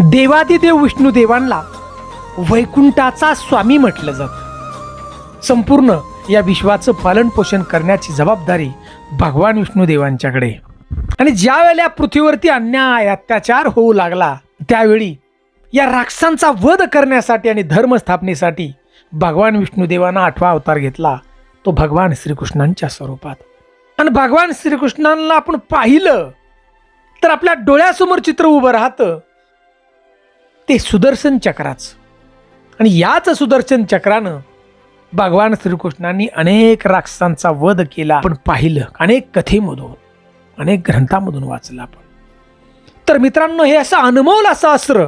देवादिदेव विष्णू देवांना वैकुंठाचा स्वामी म्हटलं जातं. संपूर्ण या विश्वाचं पालन पोषण करण्याची जबाबदारी भगवान विष्णू देवांच्याकडे. आणि ज्या वेळेला पृथ्वीवरती अन्याय अत्याचार होऊ लागला त्यावेळी या राक्षसांचा वध करण्यासाठी आणि धर्म स्थापनेसाठी भगवान विष्णुदेवानं आठवा अवतार घेतला तो भगवान श्रीकृष्णांच्या स्वरूपात. आणि भगवान श्रीकृष्णांना आपण पाहिलं तर आपल्या डोळ्यासमोर चित्र उभं राहतं ते सुदर्शन चक्राचं. आणि याच सुदर्शन चक्रानं भगवान श्रीकृष्णांनी अनेक राक्षसांचा वध केला. आपण पाहिलं. अनेक कथेमधून अनेक ग्रंथामधून वाचलं आपण. तर मित्रांनो हे असं अनमोल असं अस्त्र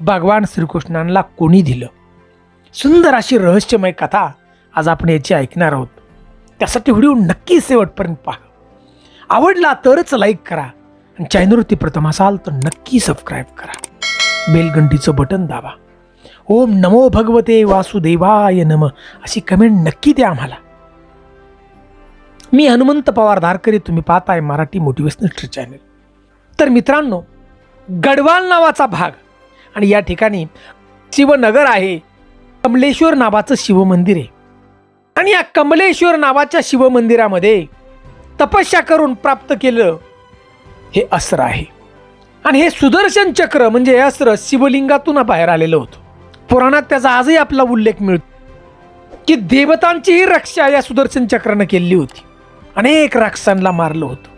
भगवान श्रीकृष्णांना कोणी दिलं? सुंदर अशी रहस्यमय कथा आज आपण याची ऐकणार आहोत. त्यासाठी व्हिडिओ नक्की शेवटपर्यंत पहा. आवडला तरच लाईक करा. आणि चॅनलवरती प्रथम असाल तर नक्की सबस्क्राईब करा. बेलघंटीचं बटन दाबा. ओम नमो भगवते वासुदेवाय नम. अशी कमेंट नक्की द्या आम्हाला. मी हनुमंत पवार धारकरी तुम्ही पाहताय मराठी मोटिवेशनल चॅनल तर मित्रांनो गडवाल नावाचा भाग. आणि या ठिकाणी शिवनगर आहे. कमलेश्वर नावाचं शिवमंदिर आहे. आणि या कमलेश्वर नावाच्या शिवमंदिरामध्ये तपस्या करून प्राप्त केलं हे अस्त्र आहे. आणि हे सुदर्शन चक्र म्हणजे हे अस्त्र शिवलिंगातून बाहेर आलेलं होतं. पुराणात त्याचा आजही आपला उल्लेख मिळतो की देवतांचीही रक्षा या सुदर्शन चक्रानं केलेली होती. अनेक राक्षसांना मारलं होतं.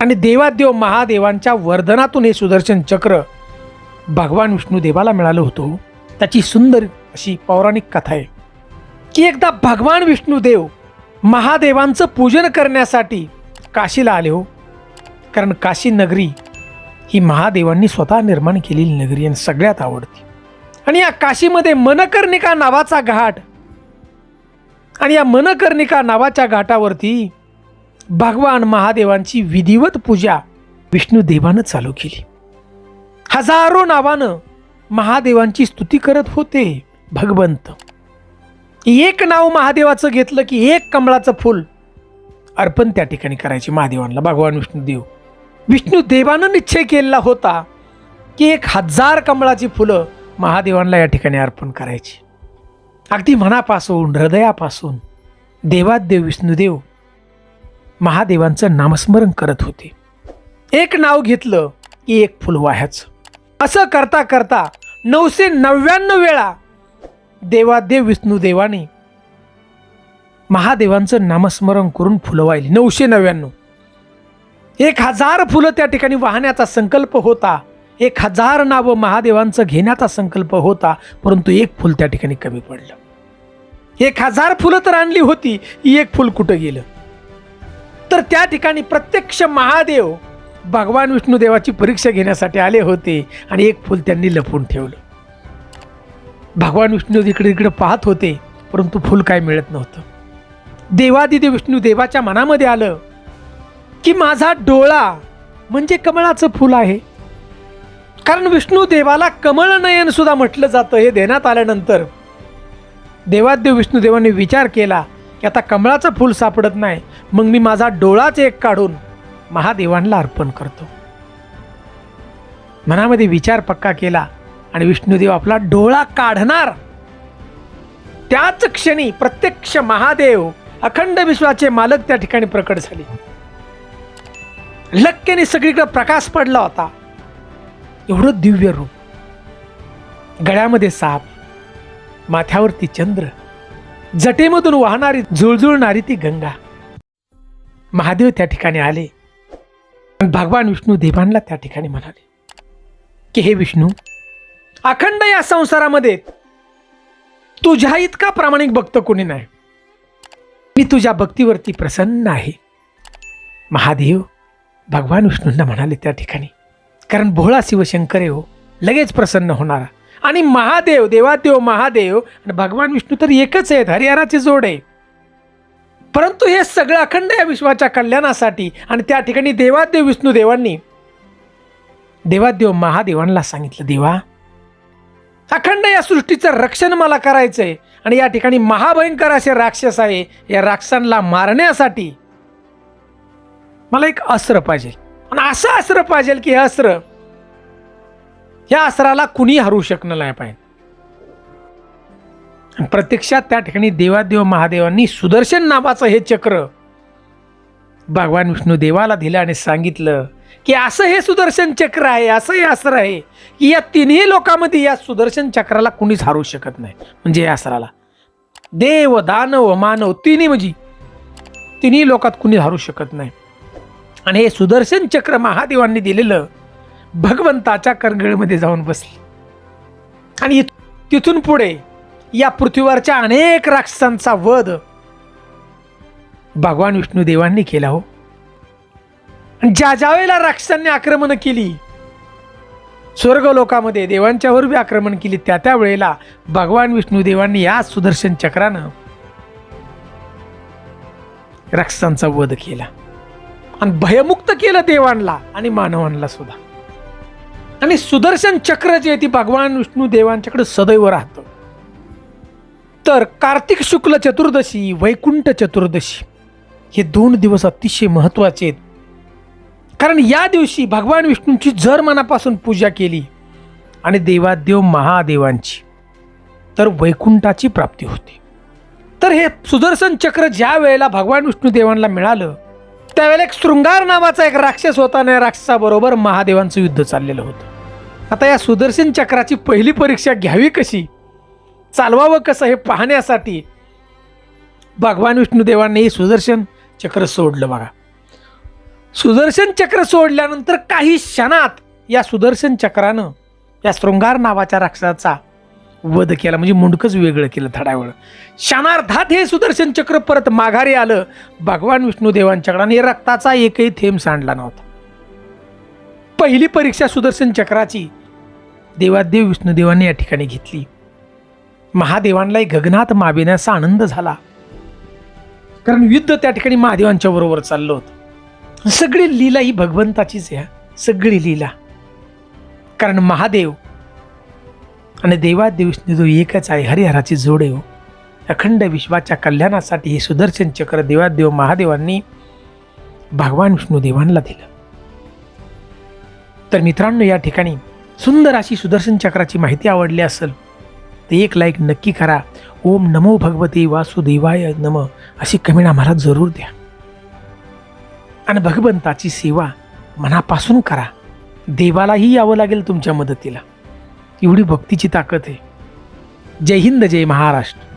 आणि देवादेव महादेवांच्या वर्धनातून हे सुदर्शन चक्र भगवान विष्णू देवाला मिळालं होतं. त्याची सुंदर अशी पौराणिक कथा आहे की एकदा भगवान विष्णुदेव महादेवांचं पूजन करण्यासाठी काशीला आले हो. कारण काशी नगरी ही महादेवांनी स्वतः निर्माण केलेली नगरी आणि सगळ्यात आवडती. आणि या काशीमध्ये मनकर्णिका नावाचा घाट आणि या मनकर्णिका नावाच्या घाटावरती भगवान महादेवांची विधिवत पूजा विष्णुदेवानं चालू केली. हजारो नावानं महादेवांची स्तुती करत होते भगवंत. एक नाव महादेवाचं घेतलं की एक कमळाचं फूल अर्पण त्या ठिकाणी करायचे महादेवांना. भगवान विष्णुदेव विष्णुदेवानं निश्चय केलेला होता की एक हजार कमळाची फुलं महादेवांना या ठिकाणी अर्पण करायची. अगदी मनापासून हृदयापासून देवादेव विष्णुदेव महादेवांचं नामस्मरण करत होते. एक नाव घेतलं की एक फुल वाह्याचं. असं करता करता नऊशे नव्याण्णव वेळा देवादेव विष्णुदेवाने महादेवांचं नामस्मरण करून फुलं वाहिली. नऊशे नव्याण्णव एक हजार फुलं त्या ठिकाणी वाहण्याचा संकल्प होता. एक हजार नावं महादेवांचं घेण्याचा संकल्प होता परंतु एक फुल त्या ठिकाणी कमी पडलं. एक हजार फुलं तर आणली होती एक फुल कुठं गेलं? तर त्या ठिकाणी प्रत्यक्ष महादेव भगवान विष्णुदेवाची परीक्षा घेण्यासाठी आले होते आणि एक फुल त्यांनी लपवून ठेवलं. भगवान विष्णू इकडे इकडे पाहत होते परंतु फुल काय मिळत नव्हतं. देवादिदेव विष्णू देवाच्या मनामध्ये आलं की माझा डोळा म्हणजे कमळाचं फुल आहे. कारण विष्णू देवाला कमळ नयन सुद्धा म्हटलं जातं हे देण्यात आल्यानंतर. देवादेव विष्णुदेवाने विचार केला की आता कमळाचं फूल सापडत नाही मग मी माझा डोळाच एक काढून महादेवांना अर्पण करतो. मनामध्ये विचार पक्का केला आणि विष्णुदेव आपला डोळा काढणार. त्याच क्षणी प्रत्यक्ष महादेव अखंड विश्वाचे मालक त्या ठिकाणी प्रकट झाले. लक्क्याने सगळीकडे प्रकाश पडला होता. एवढं दिव्य रूप. गळ्यामध्ये साप माथ्यावरती चंद्र जटेमधून वाहणारी जुळजुळणारी ती गंगा. महादेव त्या ठिकाणी आले. आणि भगवान विष्णू देवांना त्या ठिकाणी म्हणाले की हे विष्णू अखंड या संसारामध्ये तुझ्या इतका प्रामाणिक भक्त कोणी नाही. मी तुझ्या भक्तीवरती प्रसन्न आहे. महादेव भगवान विष्णूंना म्हणाले त्या ठिकाणी कारण भोळा शिवशंकर आहे हो लगेच प्रसन्न होणारा. आणि महादेव देवादेव महादेव आणि भगवान विष्णू तर एकच आहेत हरिहराची जोड आहे. परंतु हे सगळं अखंड या विश्वाच्या कल्याणासाठी आणि त्या ठिकाणी देवादेव विष्णू देवांनी. देवादेव महादेवांना सांगितलं देवा अखंड या सृष्टीचं रक्षण मला करायचं आहे आणि या ठिकाणी महाभयंकर असे राक्षस आहे या राक्षसांना मारण्यासाठी मला एक अस्त्र पाहिजे. आणि असं अस्त्र पाहिजे की हे अस्त्र या अस्त्राला कुणी हरू शकणार नाही पाहिजे. प्रत्यक्षात त्या ठिकाणी देवादेव महादेवांनी सुदर्शन नावाचं हे चक्र भगवान विष्णू देवाला दिलं आणि सांगितलं की असं हे सुदर्शन चक्र आहे असं हे अस्त्र आहे की या तिन्ही लोकांमध्ये या सुदर्शन चक्राला कुणीच हारू शकत नाही. म्हणजे या अस्त्राला. देव दानव मानव तिन्ही म्हणजे तिन्ही लोकात कुणी हरू शकत नाही. आणि हे सुदर्शन चक्र महादेवांनी दिलेलं भगवंताच्या करगळीमध्ये जाऊन बसले. आणि तिथून पुढे या पृथ्वीवरच्या अनेक राक्षसांचा वध भगवान विष्णू देवांनी केला हो. आणि ज्या ज्या वेळेला राक्षसांनी आक्रमण केली स्वर्ग लोकामध्ये देवांच्यावर बी आक्रमण केली त्या त्या वेळेला भगवान विष्णू देवांनी या सुदर्शन चक्रानं राक्षसांचा वध केला. आणि भयमुक्त केलं देवांना आणि मानवांना सुद्धा. आणि सुदर्शन चक्र जे आहे ती भगवान विष्णू देवांच्याकडे सदैव राहतं. तर कार्तिक शुक्ल चतुर्दशी वैकुंठ चतुर्दशी हे दोन दिवस अतिशय महत्त्वाचे आहेत. कारण या दिवशी भगवान विष्णूंची जर मनापासून पूजा केली आणि देवादेव महादेवांची तर वैकुंठाची प्राप्ती होते. तर हे सुदर्शन चक्र ज्या वेळेला भगवान विष्णू देवांना मिळालं त्यावेळेला एक शृंगार नावाचा एक राक्षस होता आणि राक्षसाबरोबर महादेवांचं युद्ध चाललेलं होतं. आता या सुदर्शन चक्राची पहिली परीक्षा घ्यावी कशी? चालवावं कसं हे पाहण्यासाठी भगवान विष्णू हे सुदर्शन चक्र सोडलं बघा. सुदर्शन चक्र सोडल्यानंतर काही क्षणात या सुदर्शन चक्रानं या शृंगार नावाच्या राक्षसाचा वध केला म्हणजे मुंडकच वेगळं केलं थडावळ. क्षणार्धात हे सुदर्शन चक्र परत माघारी आलं. भगवान विष्णू देवांच्याकडे आणि रक्ताचा एकही थेंब सांडला नव्हता. पहिली परीक्षा सुदर्शन चक्राची देवादेव विष्णुदेवांनी या ठिकाणी घेतली. महादेवांनाही गगनात माबिण्याचा आनंद झाला. कारण युद्ध त्या ठिकाणी महादेवांच्या बरोबर चाललं होतं. सगळी लीला ही भगवंताचीच आहे सगळी लीला. कारण महादेव आणि देवादेव जो एकच आहे हरिहराची जोडेव हो. अखंड विश्वाच्या कल्याणासाठी हे सुदर्शन चक्र देवादेव महादेवांनी भगवान विष्णुदेवांना दिलं. तर मित्रांनो या ठिकाणी सुंदर अशी सुदर्शन चक्राची माहिती आवडली असेल तर एक लाईक नक्की करा. ओम नमो भगवते वासुदेवाय नम अशी कमेंट आम्हाला जरूर द्या. आणि भगवंताची सेवा मनापासून करा. देवालाही यावं लागेल तुमच्या मदतीला. एवढी भक्तीची ताकद आहे. जय हिंद जय महाराष्ट्र.